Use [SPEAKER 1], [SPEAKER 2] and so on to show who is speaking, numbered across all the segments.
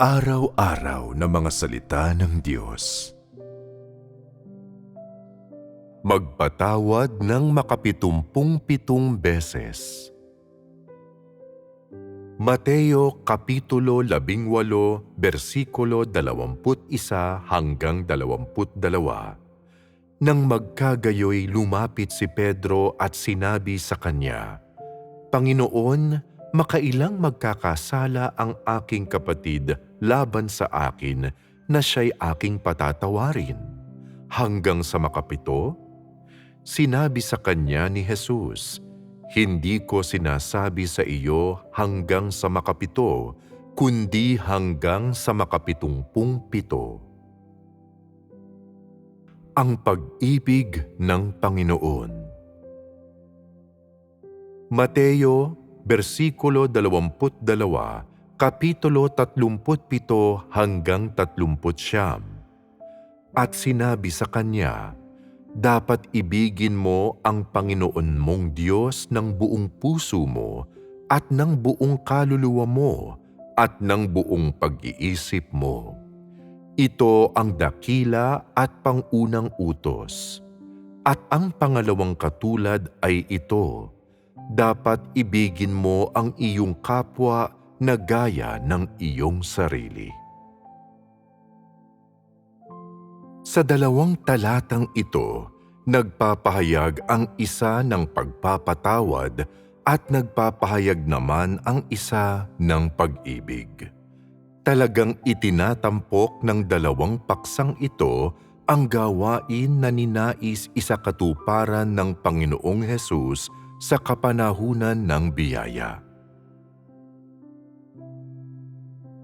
[SPEAKER 1] Pang-araw-araw na mga salita ng Diyos. Magpatawad ng makapitumpung pitong beses. Mateo Kapitulo 18, versikulo 21 hanggang 22. Nang magkagayoy lumapit si Pedro at sinabi sa kanya, Panginoon, makailang magkakasala ang aking kapatid laban sa akin na siya'y aking patatawarin? Hanggang sa makapito? Sinabi sa kanya ni Jesus, Hindi ko sinasabi sa iyo hanggang sa makapito, kundi hanggang sa makapitumpung pito. Ang pag-ibig ng Panginoon Mateo versikulo 22, kapitulo 37 hanggang 39. At sinabi sa kanya, Dapat ibigin mo ang Panginoon mong Diyos ng buong puso mo at ng buong kaluluwa mo at ng buong pag-iisip mo. Ito ang dakila at pangunang utos. At ang pangalawang katulad ay ito, dapat ibigin mo ang iyong kapwa na gaya ng iyong sarili. Sa dalawang talatang ito, nagpapahayag ang isa ng pagpapatawad at nagpapahayag naman ang isa ng pag-ibig. Talagang itinatampok ng dalawang paksang ito ang gawain na ninais isakatuparan ng Panginoong Hesus sa kapanahunan ng biyaya.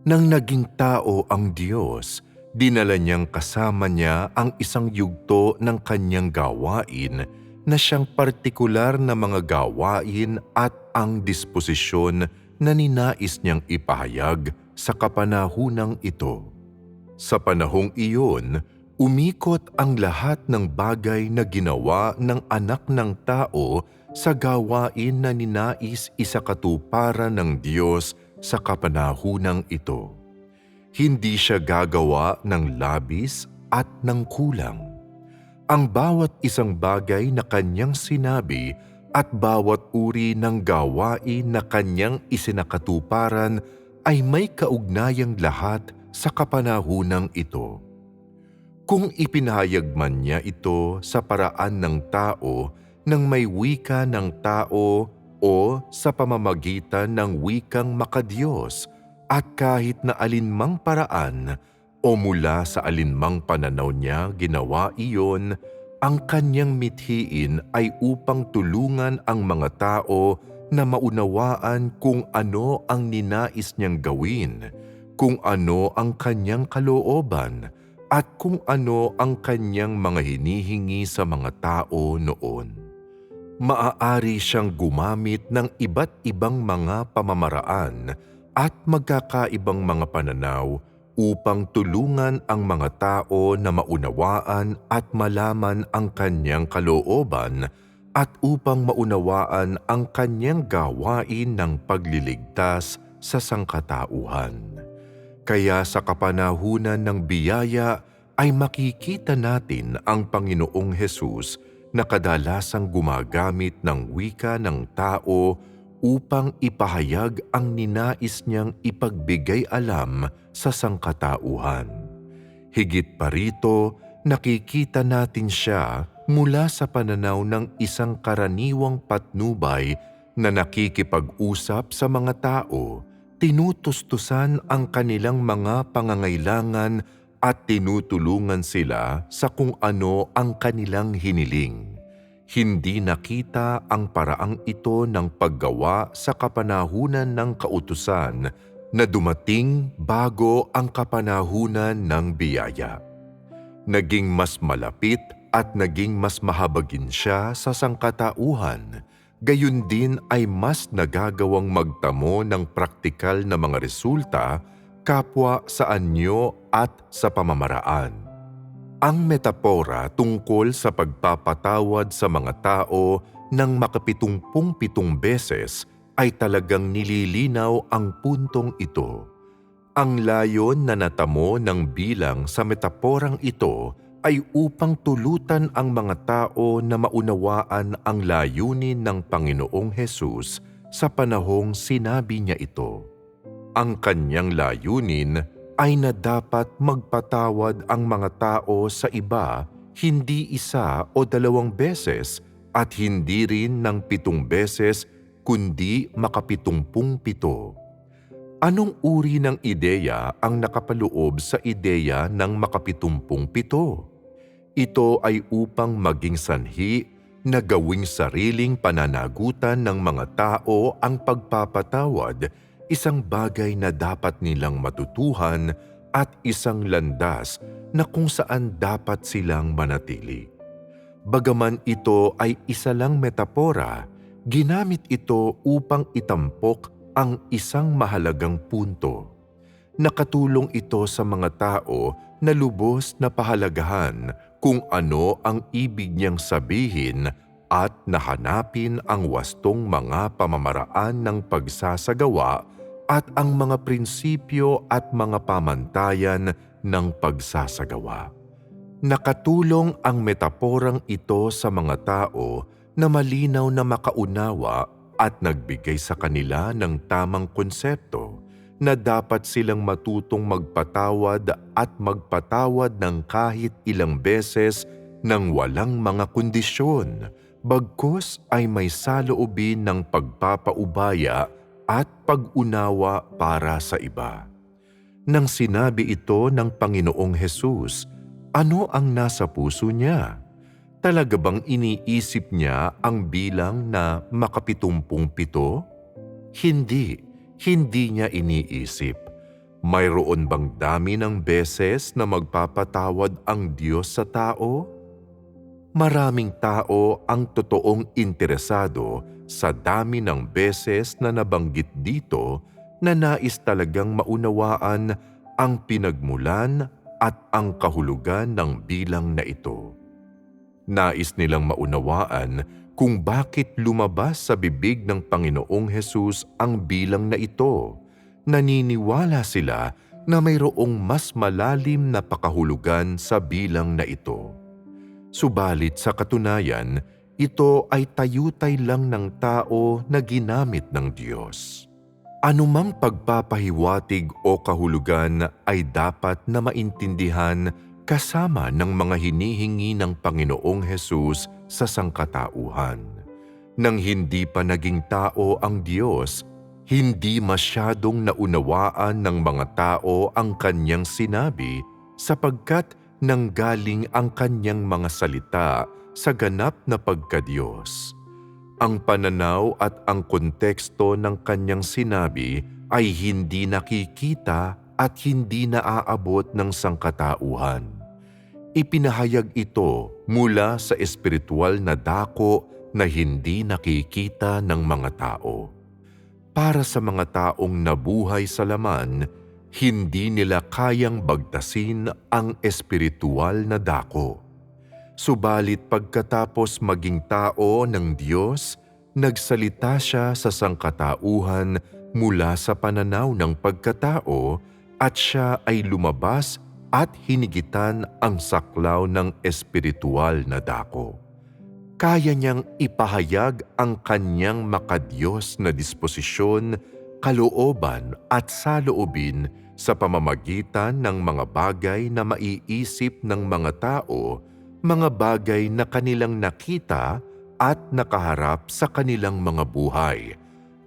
[SPEAKER 1] Nang naging tao ang Diyos, dinala niyang kasama niya ang isang yugto ng kanyang gawain na siyang partikular na mga gawain at ang disposisyon na ninais niyang ipahayag sa kapanahunang ito. Sa panahong iyon, umikot ang lahat ng bagay na ginawa ng anak ng tao sa gawain na ninais isakatuparan ng Diyos sa kapanahunang ito. Hindi siya gagawa ng labis at ng kulang. Ang bawat isang bagay na kanyang sinabi at bawat uri ng gawain na kanyang isinakatuparan ay may kaugnayang lahat sa kapanahunang ito. Kung ipinahayag man niya ito sa paraan ng tao ng may wika ng tao o sa pamamagitan ng wikang makadiyos at kahit na alinmang paraan o mula sa alinmang pananaw niya ginawa iyon, ang kanyang mithiin ay upang tulungan ang mga tao na maunawaan kung ano ang ninais niyang gawin, kung ano ang kanyang kalooban, at kung ano ang kanyang mga hinihingi sa mga tao noon. Maaari siyang gumamit ng iba't ibang mga pamamaraan at magkakaibang mga pananaw upang tulungan ang mga tao na maunawaan at malaman ang kanyang kalooban at upang maunawaan ang kanyang gawain ng pagliligtas sa sangkatauhan. Kaya sa kapanahunan ng biyaya ay makikita natin ang Panginoong Hesus na kadalasang gumagamit ng wika ng tao upang ipahayag ang ninais niyang ipagbigay alam sa sangkatauhan. Higit pa rito, nakikita natin siya mula sa pananaw ng isang karaniwang patnubay na nakikipag-usap sa mga tao tinutustusan ang kanilang mga pangangailangan at tinutulungan sila sa kung ano ang kanilang hiniling. Hindi nakita ang paraang ito ng paggawa sa kapanahunan ng kautusan na dumating bago ang kapanahunan ng biyaya. Naging mas malapit at naging mas mahabagin siya sa sangkatauhan gayon din ay mas nagagawang magtamo ng praktikal na mga resulta kapwa sa anyo at sa pamamaraan. Ang metapora tungkol sa pagpapatawad sa mga tao ng makapitumpung-pitong beses ay talagang nililinaw ang puntong ito. Ang layon na natamo ng bilang sa metaporang ito ay upang tulutan ang mga tao na maunawaan ang layunin ng Panginoong Hesus sa panahong sinabi niya ito. Ang kanyang layunin ay na dapat magpatawad ang mga tao sa iba hindi isa o dalawang beses at hindi rin ng pitong beses kundi makapitumpung pito. Anong uri ng ideya ang nakapaloob sa ideya ng makapitumpung pito? Ito ay upang maging sanhi na gawing sariling pananagutan ng mga tao ang pagpapatawad, isang bagay na dapat nilang matutuhan at isang landas na kung saan dapat silang manatili. Bagaman ito ay isa lang metapora, ginamit ito upang itampok ang isang mahalagang punto. Nakatulong ito sa mga tao na lubos na pahalagahan kung ano ang ibig niyang sabihin at nahanapin ang wastong mga pamamaraan ng pagsasagawa at ang mga prinsipyo at mga pamantayan ng pagsasagawa. Nakatulong ang metaporang ito sa mga tao na malinaw na makaunawa at nagbigay sa kanila ng tamang konsepto na dapat silang matutong magpatawad at magpatawad ng kahit ilang beses ng walang mga kondisyon, bagkus ay may saloobin ng pagpapaubaya at pag-unawa para sa iba. Nang sinabi ito ng Panginoong Hesus, ano ang nasa puso niya? Talaga bang iniisip niya ang bilang na makapitumpung pito? Hindi, hindi niya iniisip. Mayroon bang dami ng beses na magpapatawad ang Diyos sa tao? Maraming tao ang totoong interesado sa dami ng beses na nabanggit dito na nais talagang maunawaan ang pinagmulan at ang kahulugan ng bilang na ito. Nais nilang maunawaan kung bakit lumabas sa bibig ng Panginoong Hesus ang bilang na ito. Naniniwala sila na mayroong mas malalim na pakahulugan sa bilang na ito. Subalit sa katunayan, ito ay tayutay lang ng tao na ginamit ng Diyos. Anumang pagpapahiwatig o kahulugan ay dapat na maintindihan kasama ng mga hinihingi ng Panginoong Hesus sa sangkatauhan. Nang hindi pa naging tao ang Diyos, hindi masyadong naunawaan ng mga tao ang kanyang sinabi sapagkat nanggaling ang kanyang mga salita sa ganap na pagkadiyos. Ang pananaw at ang konteksto ng kanyang sinabi ay hindi nakikita at hindi naaabot ng sangkatauhan. Ipinahayag ito mula sa espiritual na dako na hindi nakikita ng mga tao. Para sa mga taong nabuhay sa laman, hindi nila kayang bagtasin ang espiritual na dako Subalit pagkatapos maging tao ng Diyos, nagsalita siya sa sangkatauhan mula sa pananaw ng pagkatao at siya ay lumabas at hinigitan ang saklaw ng espiritual na dako. Kaya niyang ipahayag ang kanyang makadiyos na disposisyon, kalooban at saloobin sa pamamagitan ng mga bagay na maiisip ng mga tao mga bagay na kanilang nakita at nakaharap sa kanilang mga buhay.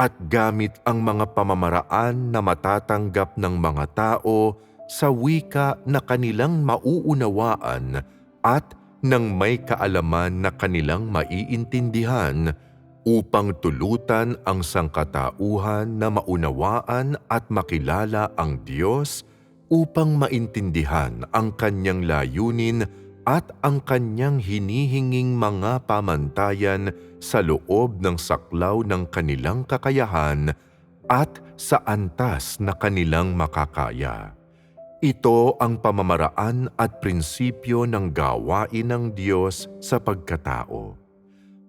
[SPEAKER 1] At gamit ang mga pamamaraan na matatanggap ng mga tao sa wika na kanilang mauunawaan at ng may kaalaman na kanilang maiintindihan upang tulutan ang sangkatauhan na maunawaan at makilala ang Diyos upang maintindihan ang kanyang layunin at ang kanyang hinihinging mga pamantayan sa loob ng saklaw ng kanilang kakayahan at sa antas na kanilang makakaya. Ito ang pamamaraan at prinsipyo ng gawain ng Diyos sa pagkatao.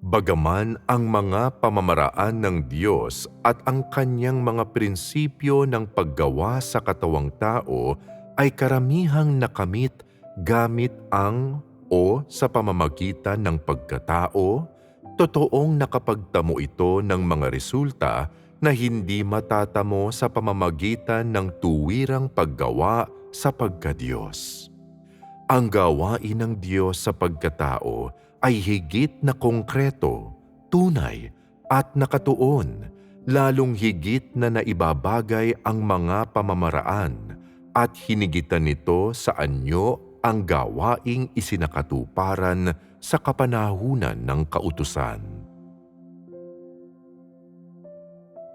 [SPEAKER 1] Bagaman ang mga pamamaraan ng Diyos at ang kanyang mga prinsipyo ng paggawa sa katawang tao ay karamihang nakamit gamit ang o sa pamamagitan ng pagkatao, totoong nakapagtamo ito ng mga resulta na hindi matatamo sa pamamagitan ng tuwirang paggawa sa pagkadiyos. Ang gawain ng Diyos sa pagkatao ay higit na konkreto, tunay at nakatuon, lalong higit na naibabagay ang mga pamamaraan at hinigitan nito sa anyo ang gawaing isinakatuparan sa kapanahunan ng kautusan.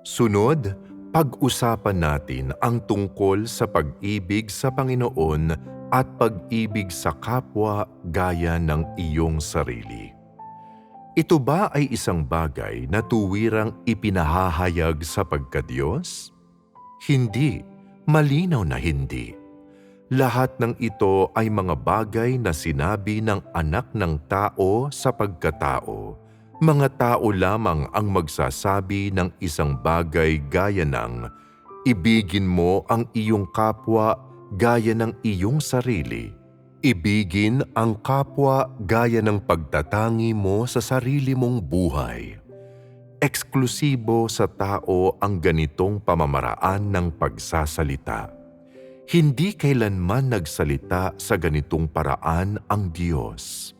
[SPEAKER 1] Sunod, pag-usapan natin ang tungkol sa pag-ibig sa Panginoon at pag-ibig sa kapwa gaya ng iyong sarili. Ito ba ay isang bagay na tuwirang ipinahahayag sa pagkadiyos? Hindi, malinaw na hindi. Lahat ng ito ay mga bagay na sinabi ng anak ng tao sa pagkatao. Mga tao lamang ang magsasabi ng isang bagay gaya ng, Ibigin mo ang iyong kapwa gaya ng iyong sarili. Ibigin ang kapwa gaya ng pagtatangi mo sa sarili mong buhay. Eksklusibo sa tao ang ganitong pamamaraan ng pagsasalita. Hindi kailanman nagsalita sa ganitong paraan ang Diyos.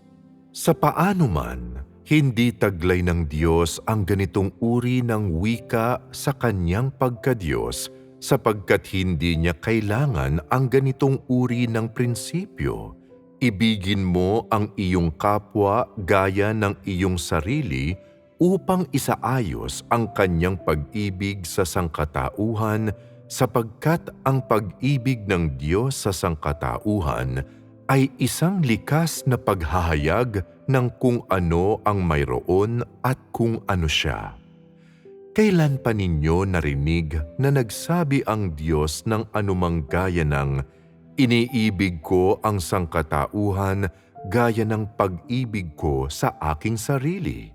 [SPEAKER 1] Sa paano man, hindi taglay ng Diyos ang ganitong uri ng wika sa kanyang pagkadiyos sapagkat hindi niya kailangan ang ganitong uri ng prinsipyo. Ibigin mo ang iyong kapwa gaya ng iyong sarili upang isaayos ang kanyang pag-ibig sa sangkatauhan sapagkat ang pag-ibig ng Diyos sa sangkatauhan ay isang likas na paghahayag ng kung ano ang mayroon at kung ano siya. Kailan pa ninyo narinig na nagsabi ang Diyos ng anumang gaya ng iniibig ko ang sangkatauhan gaya ng pag-ibig ko sa aking sarili?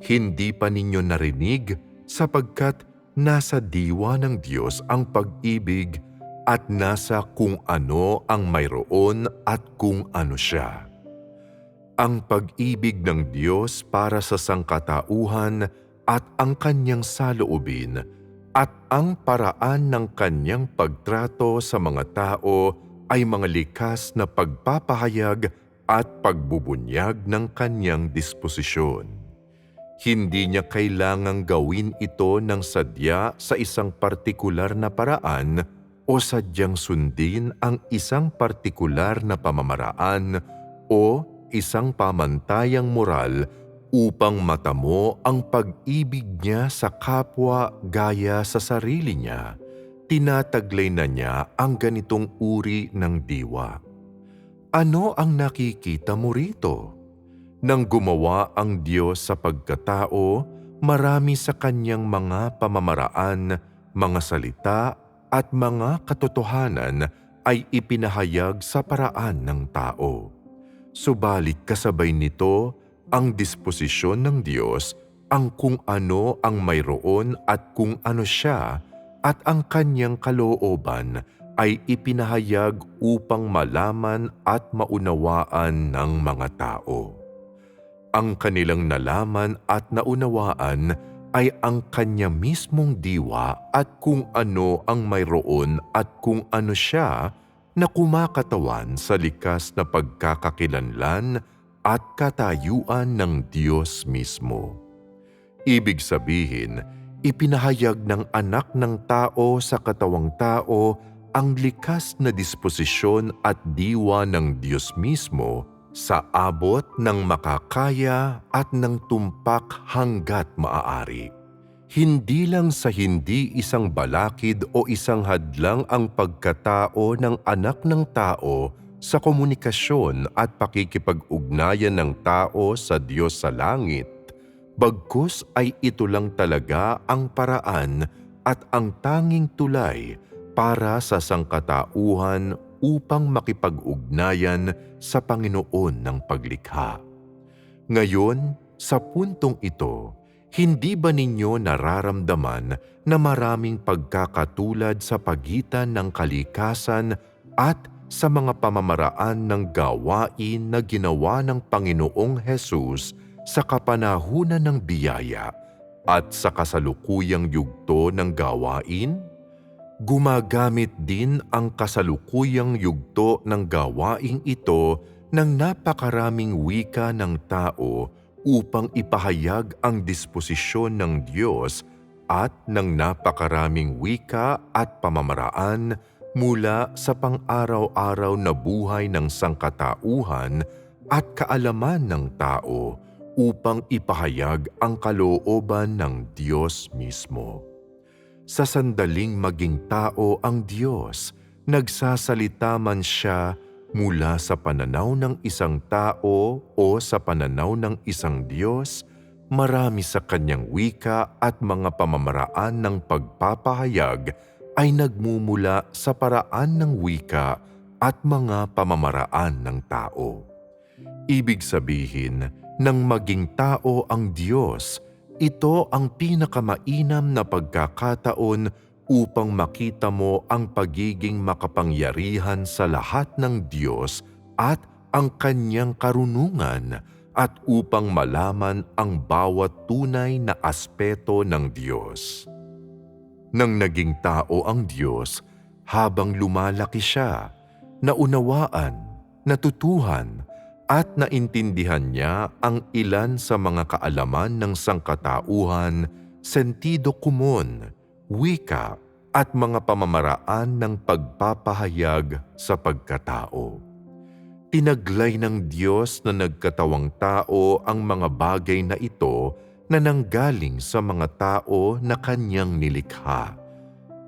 [SPEAKER 1] Hindi pa ninyo narinig sapagkat nasa diwa ng Diyos ang pag-ibig at nasa kung ano ang mayroon at kung ano siya. Ang pag-ibig ng Diyos para sa sangkatauhan at ang kanyang saloobin at ang paraan ng kanyang pagtrato sa mga tao ay mga likas na pagpapahayag at pagbubunyag ng kanyang disposisyon. Hindi niya kailangang gawin ito ng sadya sa isang partikular na paraan o sadyang sundin ang isang partikular na pamamaraan o isang pamantayang moral upang matamo ang pag-ibig niya sa kapwa gaya sa sarili niya. Tinataglay na niya ang ganitong uri ng diwa. Ano ang nakikita mo rito? Nang gumawa ang Diyos sa pagkatao, marami sa kanyang mga pamamaraan, mga salita at mga katotohanan ay ipinahayag sa paraan ng tao. Subalit kasabay nito, ang disposisyon ng Diyos ang kung ano ang mayroon at kung ano siya at ang kanyang kalooban ay ipinahayag upang malaman at maunawaan ng mga tao ang kanilang nalaman at naunawaan ay ang kanya mismong diwa at kung ano ang mayroon at kung ano siya na kumakatawan sa likas na pagkakakilanlan at katayuan ng Diyos mismo. Ibig sabihin, ipinahayag ng anak ng tao sa katawang tao ang likas na disposisyon at diwa ng Diyos mismo sa abot ng makakaya at ng tumpak hanggat maaari. Hindi lang sa hindi isang balakid o isang hadlang ang pagkatao ng anak ng tao sa komunikasyon at pakikipag-ugnayan ng tao sa Diyos sa langit, bagkus ay ito lang talaga ang paraan at ang tanging tulay para sa sangkatauhan upang makipag-ugnayan sa Panginoon ng paglikha. Ngayon, Sa puntong ito, hindi ba ninyo nararamdaman na maraming pagkakatulad sa pagitan ng kalikasan at sa mga pamamaraan ng gawain na ginawa ng Panginoong Hesus sa kapanahunan ng biyaya at sa kasalukuyang yugto ng gawain? Gumagamit din ang kasalukuyang yugto ng gawaing ito ng napakaraming wika ng tao upang ipahayag ang disposisyon ng Diyos at ng napakaraming wika at pamamaraan mula sa pang-araw-araw na buhay ng sangkatauhan at kaalaman ng tao upang ipahayag ang kalooban ng Diyos mismo. Sa sandaling maging tao ang Diyos, nagsasalita man siya mula sa pananaw ng isang tao o sa pananaw ng isang Diyos, marami sa kanyang wika at mga pamamaraan ng pagpapahayag ay nagmumula sa paraan ng wika at mga pamamaraan ng tao. Ibig sabihin, nang maging tao ang Diyos, ito ang pinakamainam na pagkakataon upang makita mo ang pagiging makapangyarihan sa lahat ng Diyos at ang kanyang karunungan at upang malaman ang bawat tunay na aspeto ng Diyos. Nang naging tao ang Diyos, habang lumalaki siya, naunawaan, natutuhan, at naintindihan niya ang ilan sa mga kaalaman ng sangkatauhan, sentido kumon, wika at mga pamamaraan ng pagpapahayag sa pagkatao. Tinaglay ng Diyos na nagkatawang tao ang mga bagay na ito na nanggaling sa mga tao na kanyang nilikha.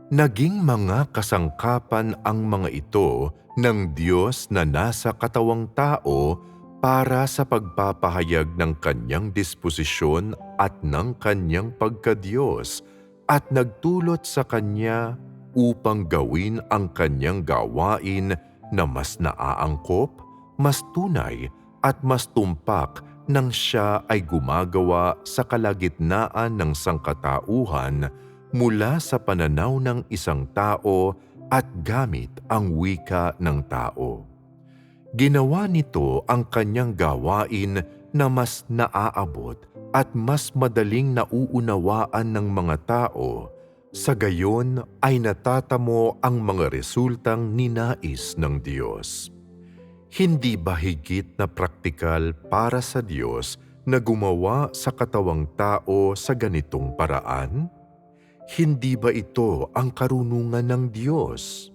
[SPEAKER 1] Naging mga kasangkapan ang mga ito ng Diyos na nasa katawang tao para sa pagpapahayag ng kanyang disposisyon at ng kanyang pagkadiyos at nagtulot sa kanya upang gawin ang kanyang gawain na mas naaangkop, mas tunay at mas tumpak nang siya ay gumagawa sa kalagitnaan ng sangkatauhan mula sa pananaw ng isang tao at gamit ang wika ng tao. Ginawa nito ang kanyang gawain na mas naaabot at mas madaling nauunawaan ng mga tao, sa gayon ay natatamo ang mga resultang ninais ng Diyos. Hindi ba higit na praktikal para sa Diyos na gumawa sa katawang tao sa ganitong paraan? Hindi ba ito ang karunungan ng Diyos?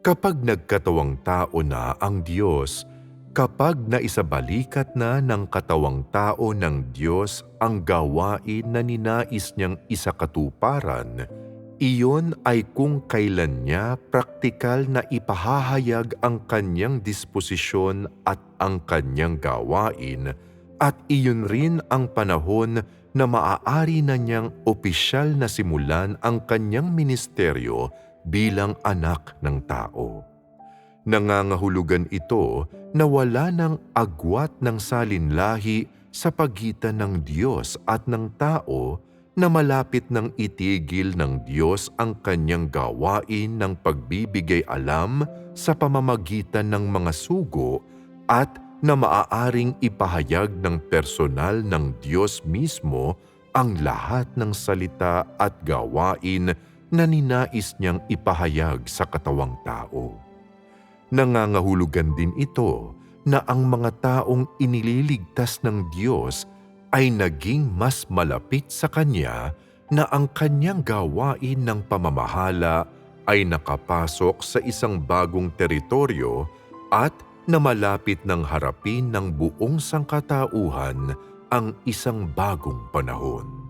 [SPEAKER 1] Kapag nagkatawang tao na ang Diyos, kapag naisabalikat na ng katawang tao ng Diyos ang gawain na ninais niyang isakatuparan, iyon ay kung kailan niya praktikal na ipahahayag ang kanyang disposisyon at ang kanyang gawain at iyon rin ang panahon na maaari na niyang opisyal na simulan ang kanyang ministeryo bilang anak ng tao. Nangangahulugan ito na wala ng agwat ng salinlahi sa pagitan ng Diyos at ng tao na malapit ng itigil ng Diyos ang kanyang gawain ng pagbibigay alam sa pamamagitan ng mga sugo at na maaaring ipahayag ng personal ng Diyos mismo ang lahat ng salita at gawain na ninais niyang ipahayag sa katawang tao. Nangangahulugan din ito na ang mga taong inililigtas ng Diyos ay naging mas malapit sa Kanya na ang Kanyang gawain ng pamamahala ay nakapasok sa isang bagong teritoryo at na malapit ng harapin ng buong sangkatauhan ang isang bagong panahon.